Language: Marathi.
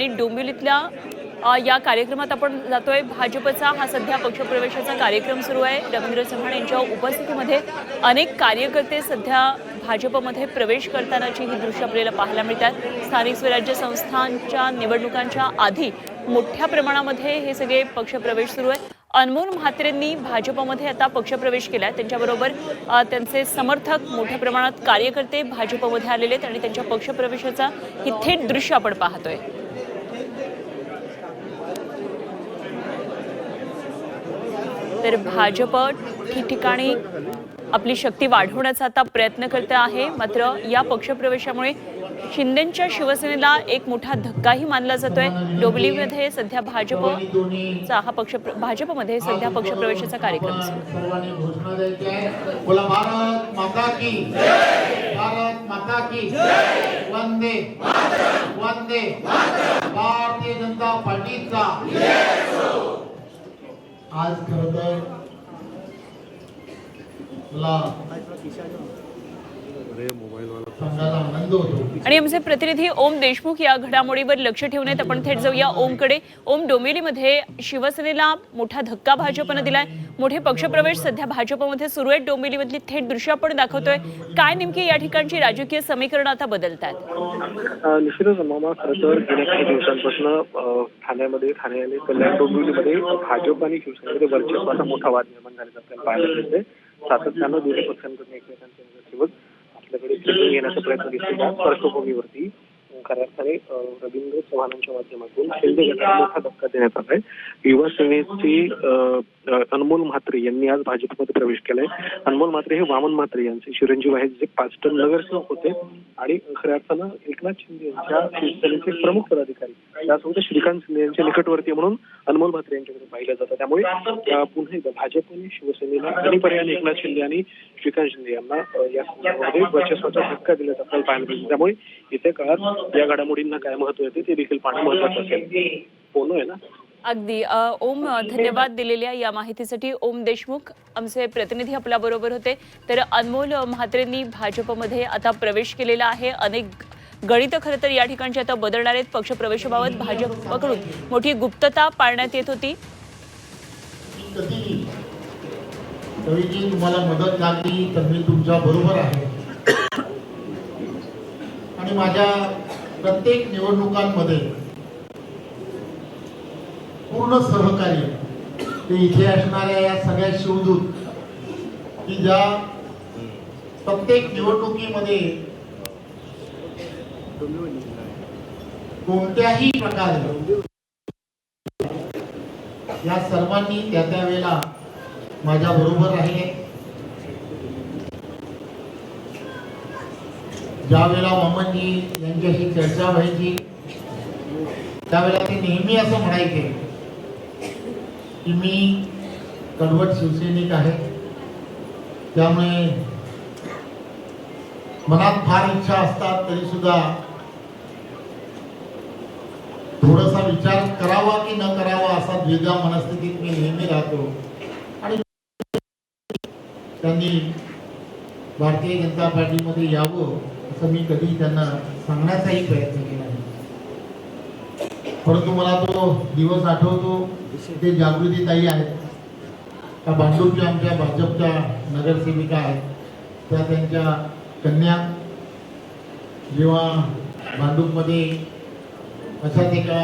आणि डोंबिवलीतल्या या कार्यक्रमात आपण जातोय. भाजपचा हा सध्या पक्षप्रवेशाचा कार्यक्रम सुरू आहे. रवींद्र चव्हाण यांच्या उपस्थितीमध्ये अनेक कार्यकर्ते सध्या भाजपमध्ये प्रवेश करतानाची ही दृश्य आपल्याला पाहायला मिळतात. स्थानिक स्वराज्य संस्थांच्या निवडणुकांच्या आधी मोठ्या प्रमाणामध्ये हे सगळे पक्षप्रवेश सुरू आहे. अनमोल म्हात्रेंनी भाजपमध्ये आता पक्षप्रवेश केला त्यांच्याबरोबर त्यांचे समर्थक मोठ्या प्रमाणात कार्यकर्ते भाजपमध्ये आलेले आहेत आणि त्यांच्या पक्षप्रवेशाचा ही थेट दृश्य आपण पाहतोय. तर भाजप ठिकठिकाणी आपली शक्ती वाढवण्याचा आता प्रयत्न करत आहे. मात्र या पक्षप्रवेशामुळे शिंदेच्या शिवसेनेला एक मोठा धक्काही मानला जातोय. डोंबिवलीमध्ये सध्या भाजपचा हा पक्ष भाजपमध्ये सध्या पक्षप्रवेशाचा कार्यक्रम भारतीय जनता पार्टीचा आज खरं तर मला आणि आमचे प्रतिनिधी ओम देशमुख या घडामोडीवर लक्ष ठेवून आहेत. आपण थेट जाऊया ओमकडे. ओम डोंबिवलीमध्ये शिवसेनेला मोठा धक्का भाजपनं दिलाय. मोठे पक्षप्रवेश सध्या भाजपमध्ये सुरू आहेत. डोंबिवलीमधली थेट दृश्य आपण दाखवतोय. काय नेमकी या ठिकाणची राजकीय समीकरणं आता बदलतात? निश्चितच मामा खरं तर गेल्या काही दिवसांपासून ठाण्यामध्ये ठाणे आणि कल्याण डोंबिवलीमध्ये भाजप आणि शिवसेनेमध्ये वर्चस्वाचा मोठा वाद निर्माण झाल्याचं आपल्याला पाहायला मिळते सातत्यानं दोन्ही पक्षांकडून एकमेकांच्या नगरसेवक आपल्याकडे येण्याचा घेण्याचा प्रयत्न दिसतो त्या पार्श्वभूमीवरती खऱ्या अर्थाने रवींद्र चव्हाणांच्या माध्यमातून शिंदे गटाला मोठा धक्का देण्यात आलाय युवा सेनेचे अनमोल म्हात्रे यांनी आज भाजपमध्ये प्रवेश केलाय. अनमोल म्हात्रे हे वामन म्हात्रे यांचे चिरंजीव आहेत जे पाच टन नगरसेवक होते. आणि खऱ्या अर्थानं एकनाथ शिंदे यांच्या शिवसेनेचे प्रमुख पदाधिकारी. त्यासोबत श्रीकांत शिंदे यांच्या निकटवर्ती म्हणून अनमोल म्हात्रे यांच्याकडे पाहिलं जातं. त्यामुळे पुन्हा एकदा भाजप आणि शिवसेनेला आणि पर्याय एकनाथ शिंदे आणि श्रीकांत शिंदे यांना या संदर्भामध्ये वर्चस्वाचा धक्का दिल्याचं आपल्याला पाहायला मिळतं. त्यामुळे येत्या काळात या घडामोडींना काय महत्त्व येते ते देखील पाहणं महत्वाचं असेल. फोन आहे ना? अगदी. ओम धन्यवाद दिलेल्या या माहितीसाठी ओम देशमुख आमचे प्रतिनिधी आपल्याबरोबर होते. तर अनमोल म्हात्रेंनी भाजपमध्ये आता प्रवेश केलेला आहे. अनेक गणित खरं तर या ठिकाणची आता बदलणार आहेत. पक्षप्रवेशाबाबत भाजपकडून मोठी गुप्तता पाळण्यात येत होती. तुम्हाला मदत लागली तर मी तुमच्या बरोबर आहे. आणि माझ्या प्रत्येक निवडणुकांमध्ये पूर्ण सहकार्य ते इथे असणाऱ्या या सगळ्या शिवदूत की ज्या प्रत्येक निवडणुकीमध्ये कोणत्याही प्रकारे या सर्वांनी त्या त्या वेळेला माझ्या बरोबर राहिले. ज्या वेळेला वामनजी यांच्याशी चर्चा व्हायची त्यावेळेला ते नेहमी असं म्हणायचे की मी कडवट शिवसैनिक आहे. त्यामुळे मनात फार इच्छा असतात तरी सुद्धा थोडासा विचार करावा की न करावा असा द्विधा मनस्थितीत मी नेहमी राहतो. आणि त्यांनी भारतीय जनता पार्टीमध्ये यावं असं मी कधी त्यांना सांगण्याचाही प्रयत्न केला नाही. परंतु मला तो दिवस आठवतो ते जागृती ताई आहेत. त्या भांडूपच्या आमच्या भाजपच्या नगरसेविका आहेत. त्या त्यांच्या कन्या जेव्हा भांडूपमध्ये अशाच एका